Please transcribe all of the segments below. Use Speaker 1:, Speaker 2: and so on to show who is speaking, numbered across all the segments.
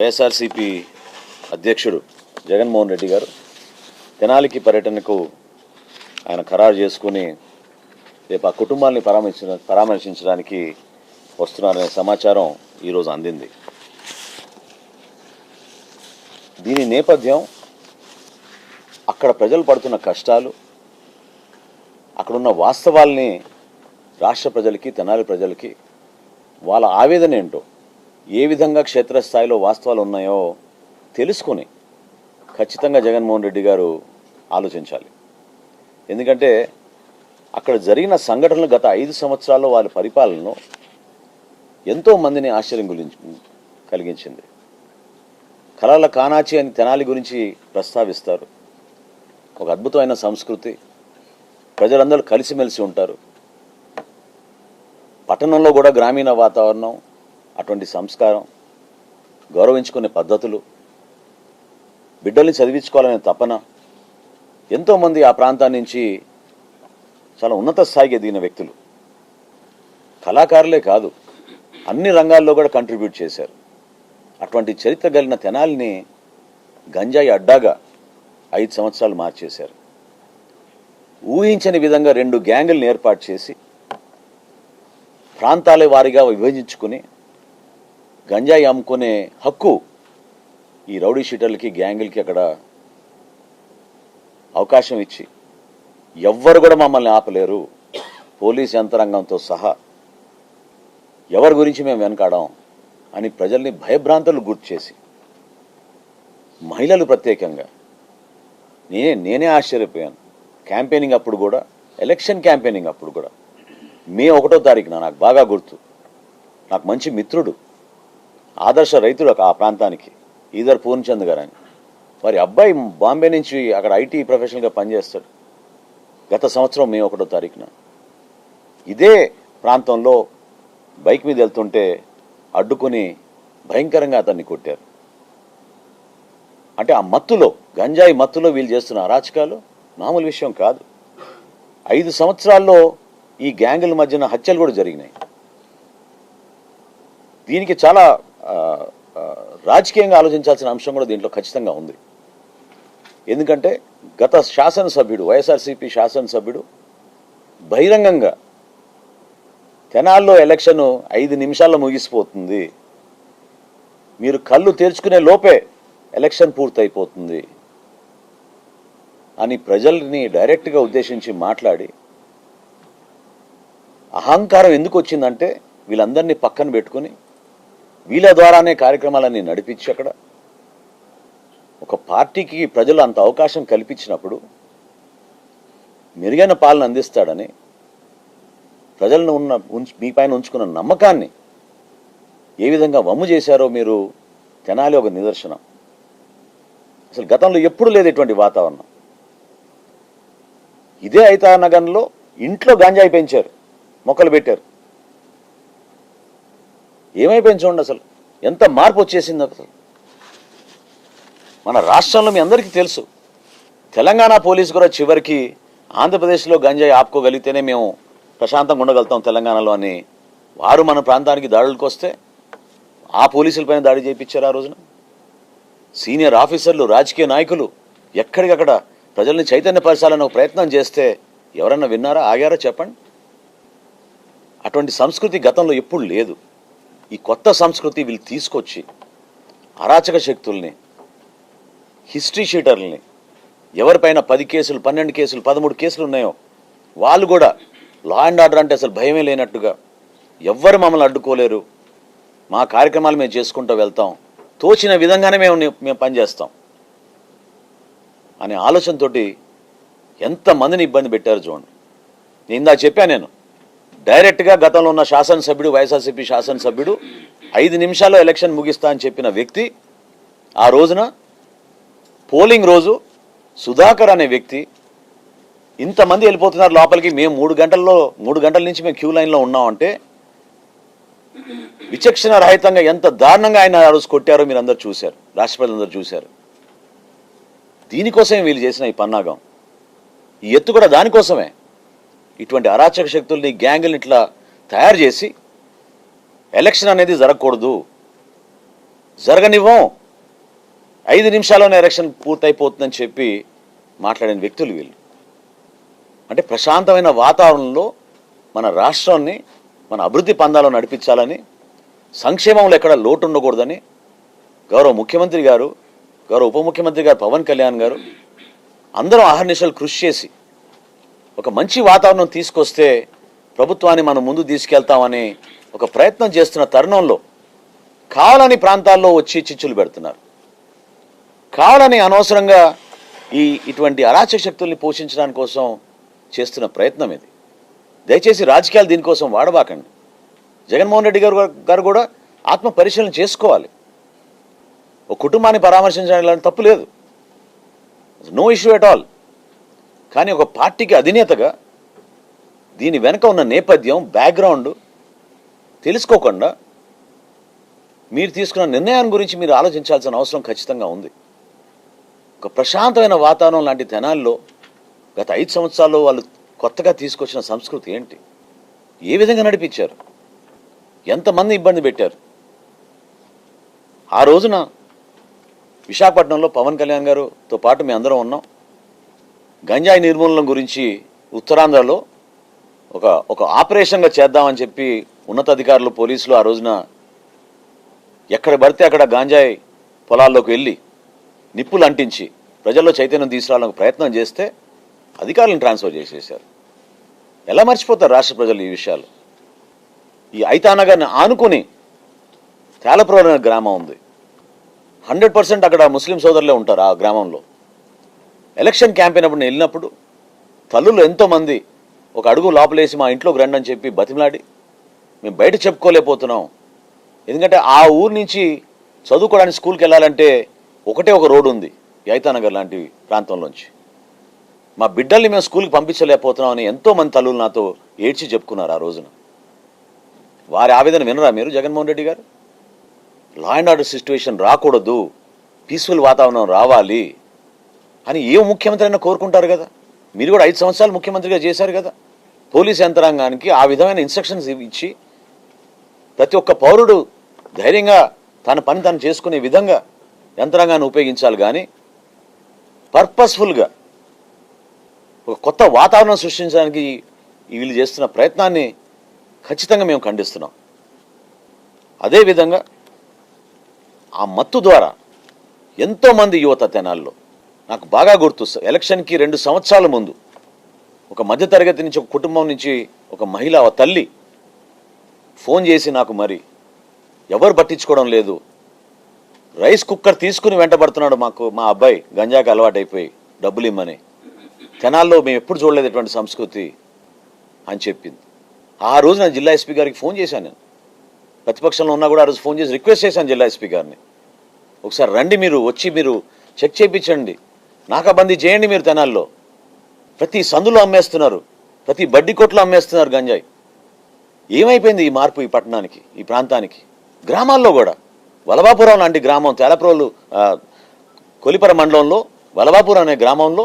Speaker 1: వైఎస్ఆర్సీపీ అధ్యక్షుడు జగన్మోహన్ రెడ్డి గారు తెనాలికి పర్యటనకు ఆయన ఖరారు చేసుకుని రేపు ఆ కుటుంబాన్ని పరామర్శ పరామర్శించడానికి వస్తున్నారనే సమాచారం ఈరోజు అందింది. దీని నేపథ్యం అక్కడ ప్రజలు పడుతున్న కష్టాలు అక్కడున్న వాస్తవాల్ని రాష్ట్ర ప్రజలకి తెనాలి ప్రజలకి వాళ్ళ ఆవేదన ఏంటో ఏ విధంగా క్షేత్రస్థాయిలో వాస్తవాలు ఉన్నాయో తెలుసుకుని ఖచ్చితంగా జగన్మోహన్ రెడ్డి గారు ఆలోచించాలి. ఎందుకంటే అక్కడ జరిగిన సంఘటనలు గత ఐదు సంవత్సరాల్లో వాళ్ళ పరిపాలనలో ఎంతో మందిని ఆశ్చర్యం గురించి కలిగించింది. కళల కానాచి అని తెనాలి గురించి ప్రస్తావిస్తారు. ఒక అద్భుతమైన సంస్కృతి. ప్రజలందరూ కలిసిమెలిసి ఉంటారు. పట్టణంలో కూడా గ్రామీణ వాతావరణం అటువంటి సంస్కారం గౌరవించుకునే పద్ధతులు బిడ్డల్ని చదివించుకోవాలనే తపన ఎంతోమంది ఆ ప్రాంతం నుంచి చాలా ఉన్నత స్థాయికి ఎదిగిన వ్యక్తులు. కళాకారులే కాదు అన్ని రంగాల్లో కూడా కంట్రిబ్యూట్ చేశారు. అటువంటి చరిత్ర కలిగిన తెనాలిని గంజాయి అడ్డాగా ఐదు సంవత్సరాలు మార్చేశారు. ఊహించని విధంగా రెండు గ్యాంగులను ఏర్పాటు చేసి ప్రాంతాల వారిగా విభజించుకుని గంజాయి అమ్ముకునే హక్కు ఈ రౌడీ షీటర్లకి గ్యాంగులకి అక్కడ అవకాశం ఇచ్చి ఎవ్వరు కూడా మమ్మల్ని ఆపలేరు. పోలీస్ యంత్రాంగంతో సహా ఎవరి గురించి మేము వెనకాడాం అని ప్రజల్ని భయభ్రాంతులు గుర్తు చేసి మహిళలు ప్రత్యేకంగా నేనే నేనే ఆశ్చర్యపోయాను. క్యాంపెయినింగ్ అప్పుడు కూడా ఎలక్షన్ క్యాంపెయినింగ్ అప్పుడు కూడా మే ఒకటో తారీఖున నాకు బాగా గుర్తు. నాకు మంచి మిత్రుడు. ఆదర్శ రైతుడు ఆ ప్రాంతానికి. ఈదర్ పూర్ణచంద్ గారు అని వారి అబ్బాయి బాంబే నుంచి అక్కడ ఐటీ ప్రొఫెషనల్గా పనిచేస్తాడు. గత సంవత్సరం మే ఒకటో తారీఖున. ఇదే ప్రాంతంలో బైక్ మీద వెళ్తుంటే అడ్డుకొని భయంకరంగా అతన్ని కొట్టారు. అంటే ఆ మత్తులో గంజాయి మత్తులో వీళ్ళు చేస్తున్న అరాచకాలు మామూలు విషయం కాదు. ఐదు సంవత్సరాల్లో ఈ గ్యాంగుల మధ్యన హత్యలు కూడా జరిగినాయి. దీనికి చాలా రాజకీయంగా ఆలోచించాల్సిన అంశం కూడా దీంట్లో ఖచ్చితంగా ఉంది. ఎందుకంటే గత శాసనసభ్యుడు వైఎస్ఆర్సీపీ శాసనసభ్యుడు బహిరంగంగా తెనాల్లో ఎలక్షన్ ఐదు నిమిషాల్లో ముగిసిపోతుంది. మీరు కళ్ళు తెరుచుకునే లోపే ఎలక్షన్ పూర్తయిపోతుంది అని ప్రజల్ని డైరెక్ట్గా ఉద్దేశించి మాట్లాడి అహంకారం ఎందుకు వచ్చిందంటే వీళ్ళందరినీ పక్కన పెట్టుకుని వీళ్ళ ద్వారానే కార్యక్రమాలన్నీ నడిపించి అక్కడ ఒక పార్టీకి ప్రజలు అంత అవకాశం కల్పించినప్పుడు మెరుగైన పాలన అందిస్తాడని ప్రజలను ఉన్న ఉంచు మీ పైన ఉంచుకున్న నమ్మకాన్ని ఏ విధంగా వమ్ము చేశారో మీరు తెనాలి ఒక నిదర్శనం. అసలు గతంలో ఎప్పుడు లేదు ఇటువంటి వాతావరణం. ఇదే ఐతా నగరంలో ఇంట్లో గాంజాయి పెంచారు మొక్కలు పెట్టారు. ఏమైపోయింది చూడండి అసలు. ఎంత మార్పు వచ్చేసింది అసలు. మన రాష్ట్రంలో మీ అందరికీ తెలుసు. తెలంగాణ పోలీసు కూడా చివరికి ఆంధ్రప్రదేశ్లో గంజాయి ఆపుకోగలిగితేనే మేము ప్రశాంతంగా ఉండగలుగుతాం తెలంగాణలో అని వారు మన ప్రాంతానికి దాడులకు వస్తే ఆ పోలీసులపైన దాడి చేయించారు ఆ రోజున. సీనియర్ ఆఫీసర్లు రాజకీయ నాయకులు ఎక్కడికక్కడ ప్రజల్ని చైతన్యపరచాలని ఒక ప్రయత్నం చేస్తే ఎవరన్నా విన్నారా ఆగారా చెప్పండి. అటువంటి సంస్కృతి గతంలో ఎప్పుడు లేదు. ఈ కొత్త సంస్కృతి వీళ్ళు తీసుకొచ్చి అరాచక శక్తుల్ని హిస్టరీ షీటర్లని ఎవరిపైన పది కేసులు పన్నెండు కేసులు పదమూడు కేసులు ఉన్నాయో వాళ్ళు కూడా లా అండ్ ఆర్డర్ అంటే అసలు భయమే లేనట్టుగా ఎవ్వరు మమ్మల్ని అడ్డుకోలేరు. మా కార్యక్రమాలు మేము చేసుకుంటూ వెళ్తాం. తోచిన విధంగానే మేము మేము పనిచేస్తాం అనే ఆలోచనతోటి ఎంతమందిని ఇబ్బంది పెట్టారు చూడండి. నేను ఇందా చెప్పాను నేను. డైరెక్ట్గా గతంలో ఉన్న శాసనసభ్యుడు వైఎస్ఆర్సీపీ శాసనసభ్యుడు ఐదు నిమిషాల్లో ఎలక్షన్ ముగిస్తా అని చెప్పిన వ్యక్తి ఆ రోజున పోలింగ్ రోజు సుధాకర్ అనే వ్యక్తి ఇంతమంది వెళ్ళిపోతున్నారు లోపలికి మేము మూడు గంటల్లో మూడు గంటల నుంచి మేము క్యూ లైన్లో ఉన్నామంటే విచక్షణ రహితంగా ఎంత దారుణంగా ఆయన ఆ రోజు కొట్టారో మీరు అందరు చూశారు రాష్ట్రపతి అందరు చూశారు. దీనికోసమే వీళ్ళు చేసిన ఈ పన్నాగం. ఈ ఎత్తు కూడా దానికోసమే. ఇటువంటి అరాచక శక్తుల్ని గ్యాంగుల్ని ఇట్లా తయారు చేసి ఎలక్షన్ అనేది జరగకూడదు. జరగనివ్వం. ఐదు నిమిషాల్లోనే ఎలక్షన్ పూర్తయిపోతుందని చెప్పి మాట్లాడిన వ్యక్తులు వీళ్ళు. అంటే ప్రశాంతమైన వాతావరణంలో మన రాష్ట్రాన్ని మన అభివృద్ధి పందాలో నడిపించాలని సంక్షేమంలో ఎక్కడ లోటు ఉండకూడదని గౌరవ ముఖ్యమంత్రి గారు గౌరవ ఉప ముఖ్యమంత్రి గారు పవన్ కళ్యాణ్ గారు అందరం అహర్నిశలు కృషి చేసి ఒక మంచి వాతావరణం తీసుకొస్తే ప్రభుత్వాన్ని మనం ముందు తీసుకెళ్తామని ఒక ప్రయత్నం చేస్తున్న తరుణంలో కావాలని ప్రాంతాల్లో వచ్చి చిచ్చులు పెడుతున్నారు. కావాలని అనవసరంగా ఈ ఇటువంటి అరాచక శక్తుల్ని పోషించడానికి కోసం చేస్తున్న ప్రయత్నం ఇది. దయచేసి రాజకీయాలు దీనికోసం వాడబాకండి. జగన్మోహన్ రెడ్డి గారు గారు కూడా ఆత్మ పరిశీలన చేసుకోవాలి. ఒక కుటుంబాన్ని పరామర్శించడానికి తప్పు లేదు. No issue at all. కానీ ఒక పార్టీకి అధినేతగా దీని వెనక ఉన్న నేపథ్యం బ్యాక్గ్రౌండ్ తెలుసుకోకుండా మీరు తీసుకున్న నిర్ణయాన్ని గురించి మీరు ఆలోచించాల్సిన అవసరం ఖచ్చితంగా ఉంది. ఒక ప్రశాంతమైన వాతావరణం లాంటి తెనాల్లో గత ఐదు సంవత్సరాల్లో వాళ్ళు కొత్తగా తీసుకొచ్చిన సంస్కృతి ఏంటి? ఏ విధంగా నడిపించారు? ఎంతమంది ఇబ్బంది పెట్టారు? ఆ రోజున విశాఖపట్నంలో పవన్ కళ్యాణ్ గారుతో పాటు మేము అందరం ఉన్నాం. గంజాయి నిర్మూలన గురించి ఉత్తరాంధ్రలో ఒక ఒక ఆపరేషన్గా చేద్దామని చెప్పి ఉన్నతాధికారులు పోలీసులు ఆ రోజున ఎక్కడ పడితే అక్కడ గాంజాయి పొలాల్లోకి వెళ్ళి నిప్పులు అంటించి ప్రజల్లో చైతన్యం తీసుకురావడానికి ప్రయత్నం చేస్తే అధికారులను ట్రాన్స్ఫర్ చేసేశారు. ఎలా మర్చిపోతారు రాష్ట్ర ప్రజలు ఈ విషయాలు? ఈ ఐతానగర్ని ఆనుకుని తేలపురం అనే గ్రామం ఉంది. హండ్రెడ్ పర్సెంట్ అక్కడ ముస్లిం సోదరులే ఉంటారు ఆ గ్రామంలో. ఎలక్షన్ క్యాంపెయిన్ అప్పుడు నేను వెళ్ళినప్పుడు తల్లులు ఎంతోమంది ఒక అడుగు లోపలేసి మా ఇంట్లోకి రండి అని చెప్పి బతిమలాడి మేము బయట చెప్పుకోలేకపోతున్నాం. ఎందుకంటే ఆ ఊరు నుంచి చదువుకోవడానికి స్కూల్కి వెళ్ళాలంటే ఒకటే ఒక రోడ్డు ఉంది యైతానగర్ లాంటి ప్రాంతంలోంచి. మా బిడ్డల్ని మేము స్కూల్కి పంపించలేకపోతున్నాం అని ఎంతోమంది తల్లులు నాతో ఏడ్చి చెప్పుకున్నారు ఆ రోజున. వారి ఆవేదన వినరా మీరు Jaganmohan Reddy garu? Law and order situation రాకూడదు. పీస్ఫుల్ వాతావరణం రావాలి. అని ఏ ముఖ్యమంత్రి అయినా కోరుకుంటారు కదా? మీరు కూడా ఐదు సంవత్సరాలు ముఖ్యమంత్రిగా చేశారు కదా? పోలీస్ యంత్రాంగానికి ఆ విధమైన ఇన్స్ట్రక్షన్స్ ఇచ్చి ప్రతి ఒక్క పౌరుడు ధైర్యంగా తన పని తను చేసుకునే విధంగా యంత్రాంగాన్ని ఉపయోగించాలి కానీ పర్పస్ఫుల్గా ఒక కొత్త వాతావరణం సృష్టించడానికి వీళ్ళు చేస్తున్న ప్రయత్నాన్ని ఖచ్చితంగా మేము ఖండిస్తున్నాం. అదేవిధంగా ఆ మత్తు ద్వారా ఎంతోమంది యువత తెనాల్లో నాకు బాగా గుర్తు ఎలక్షన్కి రెండు సంవత్సరాల ముందు ఒక మధ్యతరగతి నుంచి ఒక కుటుంబం నుంచి ఒక మహిళ ఒక తల్లి ఫోన్ చేసి నాకు మరి ఎవరు పట్టించుకోవడం లేదు. రైస్ కుక్కర్ తీసుకుని వెంటబడుతున్నాడు మాకు మా అబ్బాయి. గంజాకి అలవాటైపోయి డబ్బులు ఇమ్మని. తెనాల్లో మేము ఎప్పుడు చూడలేదు ఇటువంటి సంస్కృతి అని చెప్పింది. ఆ రోజు నేను జిల్లా ఎస్పీ గారికి ఫోన్ చేశాను నేను. ప్రతిపక్షంలో ఉన్నా కూడా ఆ రోజు ఫోన్ చేసి రిక్వెస్ట్ చేశాను జిల్లా ఎస్పీ గారిని. ఒకసారి రండి మీరు వచ్చి మీరు చెక్ చేయించండి. నాకాబందీ చేయండి మీరు తెనాల్లో. ప్రతి సందులో అమ్మేస్తున్నారు ప్రతి బడ్డీ కొట్లో అమ్మేస్తున్నారు గంజాయి. ఏమైపోయింది ఈ మార్పు ఈ పట్టణానికి ఈ ప్రాంతానికి? గ్రామాల్లో కూడా. వలభాపురం లాంటి గ్రామం తేలప్రోలు కొలిపర మండలంలో వలభాపురం అనే గ్రామంలో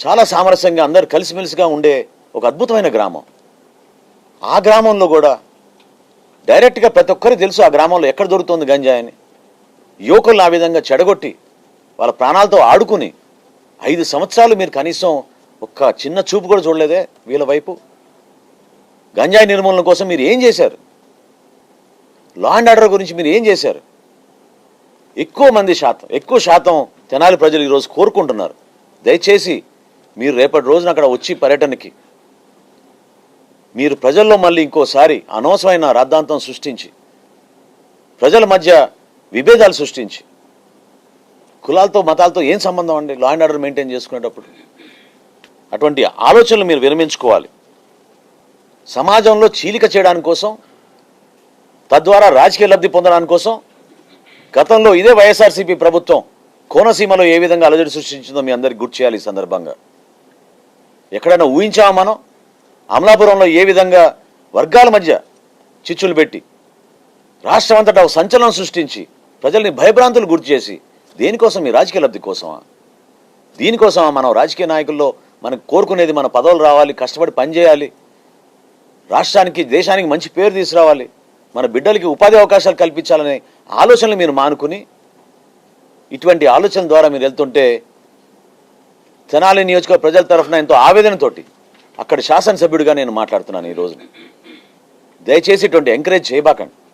Speaker 1: చాలా సామరస్యంగా అందరు కలిసిమెలిసిగా ఉండే ఒక అద్భుతమైన గ్రామం. ఆ గ్రామంలో కూడా డైరెక్ట్గా ప్రతి ఒక్కరికి తెలుసు ఆ గ్రామంలో ఎక్కడ దొరుకుతుంది గంజాయి అని. యువకులను ఆ విధంగా చెడగొట్టి వాళ్ళ ప్రాణాలతో ఆడుకుని ఐదు సంవత్సరాలు మీరు కనీసం ఒక్క చిన్న చూపు కూడా చూడలేదే వీళ్ళ వైపు? గంజాయి నిర్మూలన కోసం మీరు ఏం చేశారు? లా అండ్ ఆర్డర్ గురించి మీరు ఏం చేశారు? ఎక్కువ మంది శాతం ఎక్కువ శాతం తెనాలి ప్రజలు ఈరోజు కోరుకుంటున్నారు. దయచేసి మీరు రేపటి రోజున అక్కడ వచ్చి పర్యటనకి మీరు ప్రజల్లో మళ్ళీ ఇంకోసారి అనవసరమైన రాద్ధాంతం సృష్టించి ప్రజల మధ్య విభేదాలు సృష్టించి కులాలతో మతాలతో ఏం సంబంధం అండి? లా అండ్ ఆర్డర్ మెయింటైన్ చేసుకునేటప్పుడు. అటువంటి ఆలోచనలు మీరు విరమించుకోవాలి. సమాజంలో చీలిక చేయడానికి కోసం తద్వారా రాజకీయ లబ్ధి పొందడానికి కోసం గతంలో ఇదే వైఎస్ఆర్సీపీ ప్రభుత్వం కోనసీమలో ఏ విధంగా అలజడి సృష్టించిందో మీ అందరికి గుర్తు చేయాలి ఈ సందర్భంగా. ఎక్కడైనా ఊహించామా మనం? అమలాపురంలో ఏ విధంగా వర్గాల మధ్య చిచ్చులు పెట్టి రాష్ట్రం అంతటా సంచలనం సృష్టించి ప్రజల్ని భయభ్రాంతులు గుర్తు చేసి దేనికోసం? ఈ రాజకీయ లబ్ధి కోసమా? దీనికోసమా మనం రాజకీయ నాయకుల్లో మనకు కోరుకునేది మన పదవులు రావాలి కష్టపడి పనిచేయాలి రాష్ట్రానికి దేశానికి మంచి పేరు తీసుకురావాలి మన బిడ్డలకి ఉపాధి అవకాశాలు కల్పించాలనే ఆలోచనలు మీరు మానుకుని ఇటువంటి ఆలోచన ద్వారా మీరు వెళ్తుంటే తెనాలి నియోజక ప్రజల తరఫున ఎంతో ఆవేదనతోటి అక్కడ శాసనసభ్యుడిగా నేను మాట్లాడుతున్నాను ఈ దయచేసి ఇటువంటి ఎంకరేజ్ చేయబాకండి.